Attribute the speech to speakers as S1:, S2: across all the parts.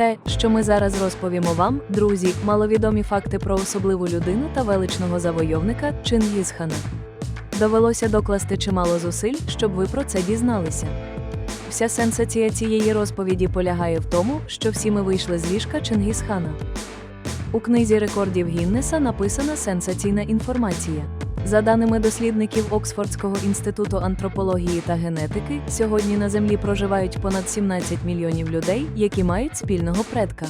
S1: Те, що ми зараз розповімо вам, друзі, маловідомі факти про особливу людину та величного завойовника Чингісхана. Довелося докласти чимало зусиль, щоб ви про це дізналися. Вся сенсація цієї розповіді полягає в тому, що всі ми вийшли з ліжка Чингісхана. У книзі рекордів Гіннеса написана сенсаційна інформація. За даними дослідників Оксфордського інституту антропології та генетики, сьогодні на землі проживають понад 17 мільйонів людей, які мають спільного предка.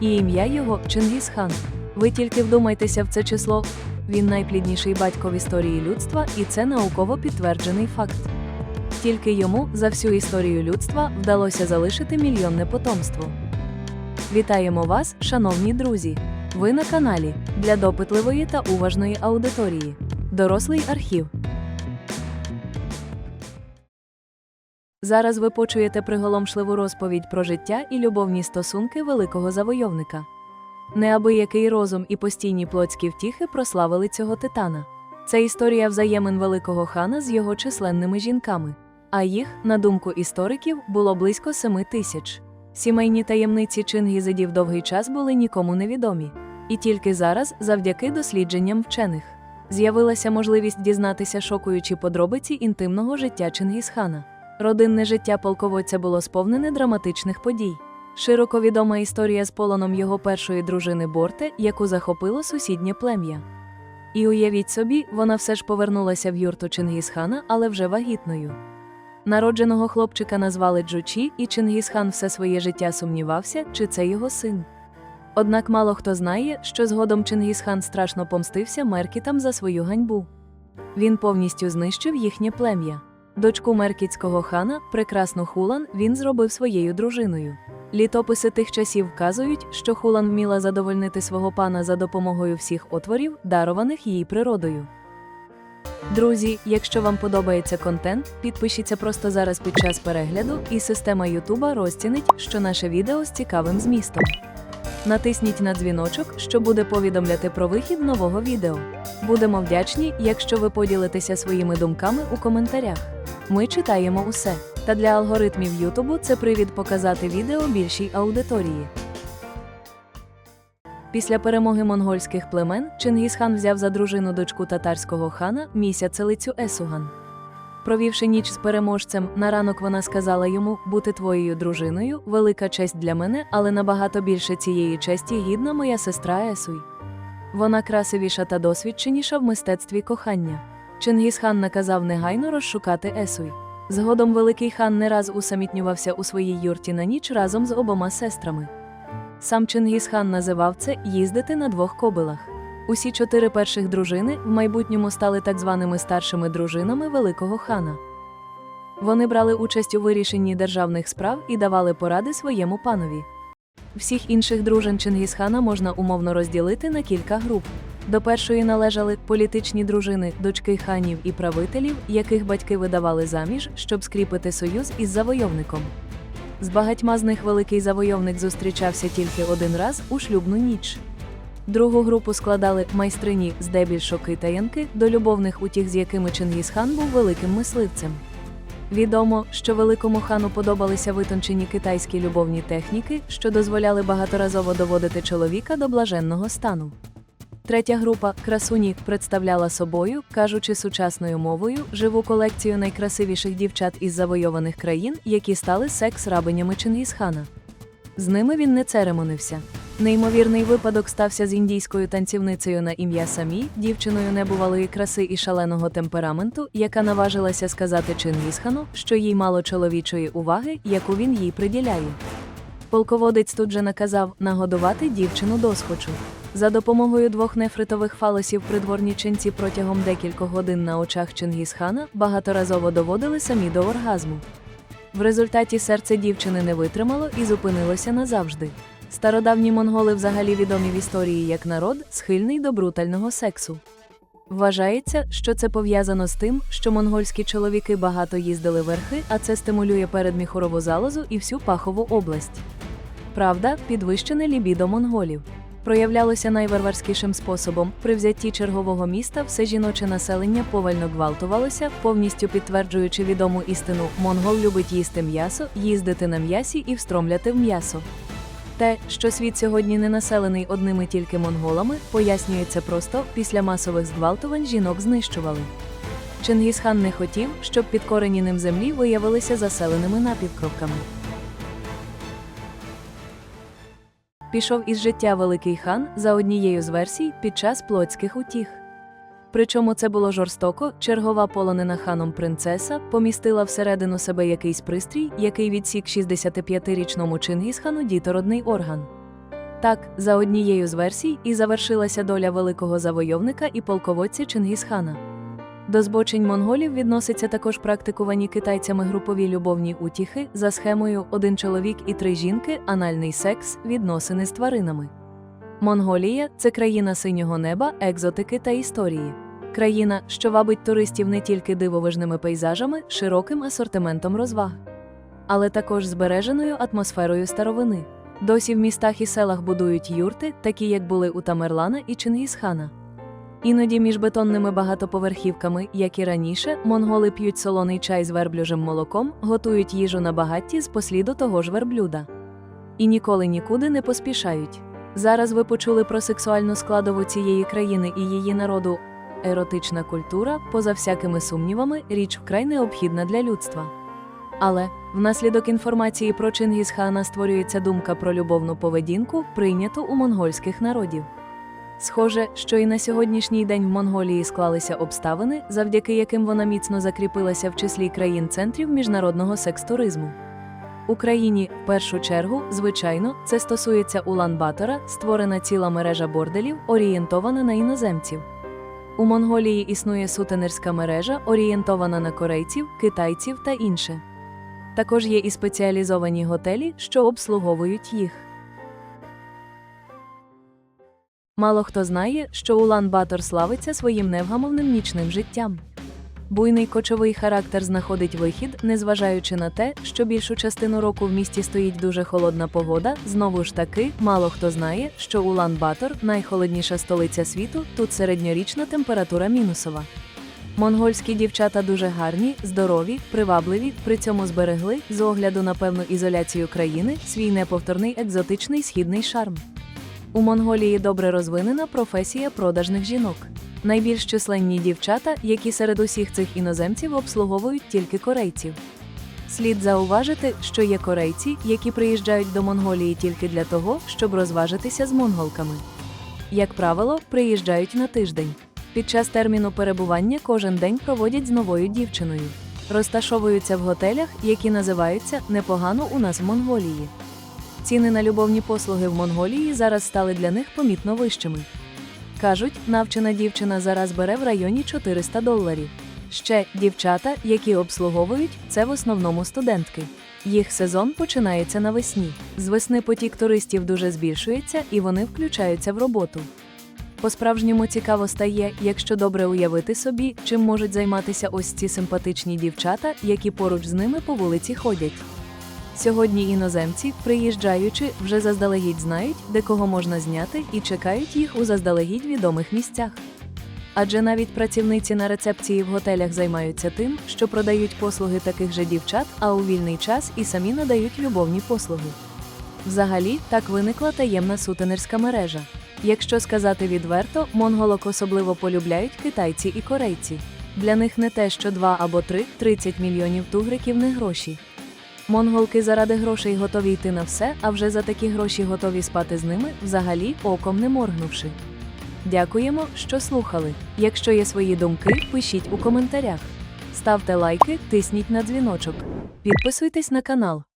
S1: І ім'я його Чингісхан. Ви тільки вдумайтеся в це число. Він найплідніший батько в історії людства, і це науково підтверджений факт. Тільки йому за всю історію людства вдалося залишити мільйонне потомство. Вітаємо вас, шановні друзі! Ви на каналі для допитливої та уважної аудиторії. Дорослий архів. Зараз ви почуєте приголомшливу розповідь про життя і любовні стосунки великого завойовника. Неабиякий розум і постійні плотські втіхи прославили цього титана. Це історія взаємин великого хана з його численними жінками. А їх, на думку істориків, було близько семи тисяч. Сімейні таємниці Чингізидів довгий час були нікому невідомі. І тільки зараз, завдяки дослідженням вчених, з'явилася можливість дізнатися шокуючі подробиці інтимного життя Чингісхана. Родинне життя полководця було сповнене драматичних подій. Широко відома історія з полоном його першої дружини Борте, яку захопило сусіднє плем'я. І уявіть собі, вона все ж повернулася в юрту Чингісхана, але вже вагітною. Народженого хлопчика назвали Джучі, і Чингісхан все своє життя сумнівався, чи це його син. Однак мало хто знає, що згодом Чингісхан страшно помстився меркітам за свою ганьбу. Він повністю знищив їхнє плем'я. Дочку меркітського хана, прекрасну Хулан, він зробив своєю дружиною. Літописи тих часів вказують, що Хулан вміла задовольнити свого пана за допомогою всіх отворів, дарованих їй природою. Друзі, якщо вам подобається контент, підпишіться просто зараз під час перегляду, і система Ютуба розцінить, що наше відео з цікавим змістом. Натисніть на дзвіночок, що буде повідомляти про вихід нового відео. Будемо вдячні, якщо ви поділитеся своїми думками у коментарях. Ми читаємо усе. Та для алгоритмів Ютубу це привід показати відео більшій аудиторії. Після перемоги монгольських племен Чингісхан взяв за дружину дочку татарського хана місяцелицю Есуган. Провівши ніч з переможцем, на ранок вона сказала йому бути твоєю дружиною велика честь для мене, але набагато більше цієї честі гідна моя сестра Есуй. Вона красивіша та досвідченіша в мистецтві кохання. Чингісхан наказав негайно розшукати Есуй. Згодом великий хан не раз усамітнювався у своїй юрті на ніч разом з обома сестрами. Сам Чингісхан називав це їздити на двох кобилах. Усі чотири перших дружини в майбутньому стали так званими старшими дружинами великого хана. Вони брали участь у вирішенні державних справ і давали поради своєму панові. Всіх інших дружин Чингісхана можна умовно розділити на кілька груп. До першої належали політичні дружини, дочки ханів і правителів, яких батьки видавали заміж, щоб скріпити союз із завойовником. З багатьма з них великий завойовник зустрічався тільки один раз у шлюбну ніч. Другу групу складали майстрині, здебільшого китаянки, до любовних утіх, з якими Чингісхан був великим мисливцем. Відомо, що великому хану подобалися витончені китайські любовні техніки, що дозволяли багаторазово доводити чоловіка до блаженного стану. Третя група красуні представляла собою, кажучи сучасною мовою, живу колекцію найкрасивіших дівчат із завойованих країн, які стали секс-рабинями Чингісхана. З ними він не церемонився. Неймовірний випадок стався з індійською танцівницею на ім'я Самі, дівчиною небувалої краси і шаленого темпераменту, яка наважилася сказати Чингісхану, що їй мало чоловічої уваги, яку він їй приділяє. Полководець тут же наказав нагодувати дівчину досхочу. За допомогою двох нефритових фалосів придворні ченці протягом декількох годин на очах Чингісхана багаторазово доводили самі до оргазму. В результаті серце дівчини не витримало і зупинилося назавжди. Стародавні монголи взагалі відомі в історії як народ, схильний до брутального сексу. Вважається, що це пов'язано з тим, що монгольські чоловіки багато їздили верхи, а це стимулює передміхурову залозу і всю пахову область. Правда, підвищене лібідо монголів. Проявлялося найварварськішим способом. При взятті чергового міста все жіноче населення повально гвалтувалося, повністю підтверджуючи відому істину: монгол любить їсти м'ясо, їздити на м'ясі і встромляти в м'ясо. Те, що світ сьогодні не населений одними тільки монголами, пояснюється просто після масових зґвалтувань жінок знищували. Чингісхан не хотів, щоб підкорені ним землі виявилися заселеними напівкровками. Пішов із життя Великий хан за однією з версій під час плотських утіх. Причому це було жорстоко, чергова полонена ханом принцеса помістила всередину себе якийсь пристрій, який відсік 65-річному Чингісхану дітородний орган. Так, за однією з версій, і завершилася доля великого завойовника і полководця Чингісхана. До збочень монголів відноситься також практикувані китайцями групові любовні утіхи за схемою один чоловік і три жінки, анальний секс, відносини з тваринами. Монголія це країна синього неба, екзотики та історії. Країна, що вабить туристів не тільки дивовижними пейзажами, широким асортиментом розваг, але також збереженою атмосферою старовини. Досі в містах і селах будують юрти, такі як були у Тамерлана і Чингісхана. Іноді між бетонними багатоповерхівками, як і раніше, монголи п'ють солоний чай з верблюжим молоком, готують їжу на багатті з посліду того ж верблюда. І ніколи нікуди не поспішають. Зараз ви почули про сексуальну складову цієї країни і її народу. Еротична культура, поза всякими сумнівами, річ вкрай необхідна для людства. Але внаслідок інформації про Чингісхана створюється думка про любовну поведінку, прийняту у монгольських народів. Схоже, що і на сьогоднішній день в Монголії склалися обставини, завдяки яким вона міцно закріпилася в числі країн-центрів міжнародного секс-туризму. Україні, в першу чергу, звичайно, це стосується Улан-Батора, створена ціла мережа борделів, орієнтована на іноземців. У Монголії існує сутенерська мережа, орієнтована на корейців, китайців та інше. Також є і спеціалізовані готелі, що обслуговують їх. Мало хто знає, що Улан-Батор славиться своїм невгамовним нічним життям. Буйний кочовий характер знаходить вихід, незважаючи на те, що більшу частину року в місті стоїть дуже холодна погода. Знову ж таки, мало хто знає, що Улан-Батор найхолодніша столиця світу, тут середньорічна температура мінусова. Монгольські дівчата дуже гарні, здорові, привабливі, при цьому зберегли, з огляду на певну ізоляцію країни, свій неповторний екзотичний східний шарм. У Монголії добре розвинена професія продажних жінок. Найбільш численні дівчата, які серед усіх цих іноземців обслуговують тільки корейців. Слід зауважити, що є корейці, які приїжджають до Монголії тільки для того, щоб розважитися з монголками. Як правило, приїжджають на тиждень. Під час терміну перебування кожен день проводять з новою дівчиною. Розташовуються в готелях, які називаються непогано у нас в Монголії. Ціни на любовні послуги в Монголії зараз стали для них помітно вищими. Кажуть, навчена дівчина зараз бере в районі 400 доларів. Ще дівчата, які обслуговують, це в основному студентки. Їх сезон починається навесні. З весни потік туристів дуже збільшується і вони включаються в роботу. По-справжньому цікаво стає, якщо добре уявити собі, чим можуть займатися ось ці симпатичні дівчата, які поруч з ними по вулиці ходять. Сьогодні іноземці, приїжджаючи, вже заздалегідь знають, де кого можна зняти, і чекають їх у заздалегідь відомих місцях. Адже навіть працівниці на рецепції в готелях займаються тим, що продають послуги таких же дівчат, а у вільний час і самі надають любовні послуги. Взагалі, так виникла таємна сутенерська мережа. Якщо сказати відверто, монголок особливо полюбляють китайці і корейці. Для них не те, що 2 або 3, 30 мільйонів тугриків не гроші. Монголки заради грошей готові йти на все, а вже за такі гроші готові спати з ними, взагалі оком не моргнувши. Дякуємо, що слухали. Якщо є свої думки, пишіть у коментарях. Ставте лайки, тисніть на дзвіночок. Підписуйтесь на канал.